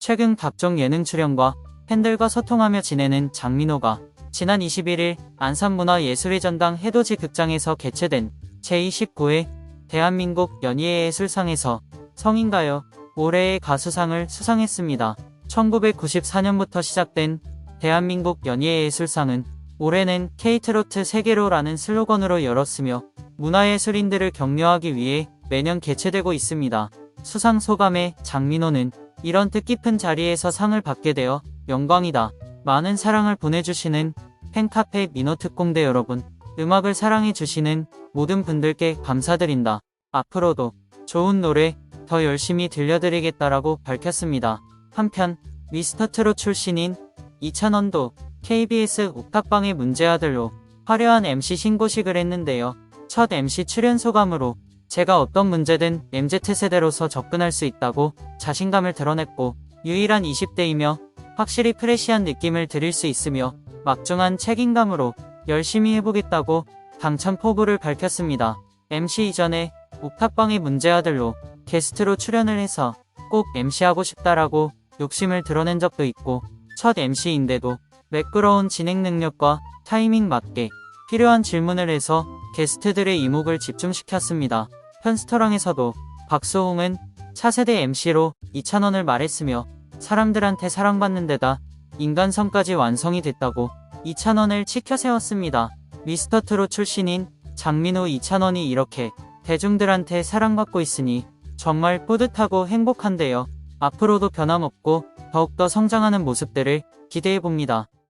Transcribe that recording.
최근 각종 예능 출연과 팬들과 소통하며 지내는 장민호가 지난 21일 안산문화예술의 전당 해돋이 극장에서 개최된 제29회 대한민국 연예예술상에서 성인가요 올해의 가수상을 수상했습니다. 1994년부터 시작된 대한민국 연예예술상은 올해는 K트로트 세계로라는 슬로건으로 열었으며 문화예술인들을 격려하기 위해 매년 개최되고 있습니다. 수상 소감에 장민호는 이런 뜻깊은 자리에서 상을 받게 되어 영광이다. 많은 사랑을 보내주시는 팬카페 민호특공대 여러분, 음악을 사랑해주시는 모든 분들께 감사드린다. 앞으로도 좋은 노래 더 열심히 들려드리겠다라고 밝혔습니다. 한편 미스터트롯 출신인 이찬원도 KBS 옥탑방의 문제아들로 화려한 MC 신고식을 했는데요. 첫 MC 출연 소감으로 제가 어떤 문제든 MZ세대로서 접근할 수 있다고 자신감을 드러냈고 유일한 20대이며 확실히 프레시한 느낌을 드릴 수 있으며 막중한 책임감으로 열심히 해보겠다고 당첨 포부를 밝혔습니다. MC 이전에 옥탑방의 문제아들로 게스트로 출연을 해서 꼭 MC하고 싶다라고 욕심을 드러낸 적도 있고 첫 MC인데도 매끄러운 진행 능력과 타이밍 맞게 필요한 질문을 해서 게스트들의 이목을 집중시켰습니다. 편스터랑에서도 박수홍은 차세대 MC로 이찬원을 말했으며 사람들한테 사랑받는 데다 인간성까지 완성이 됐다고 이찬원을 치켜 세웠습니다. 미스터트롯 출신인 장민호 이찬원이 이렇게 대중들한테 사랑받고 있으니 정말 뿌듯하고 행복한데요. 앞으로도 변함없고 더욱더 성장하는 모습들을 기대해봅니다.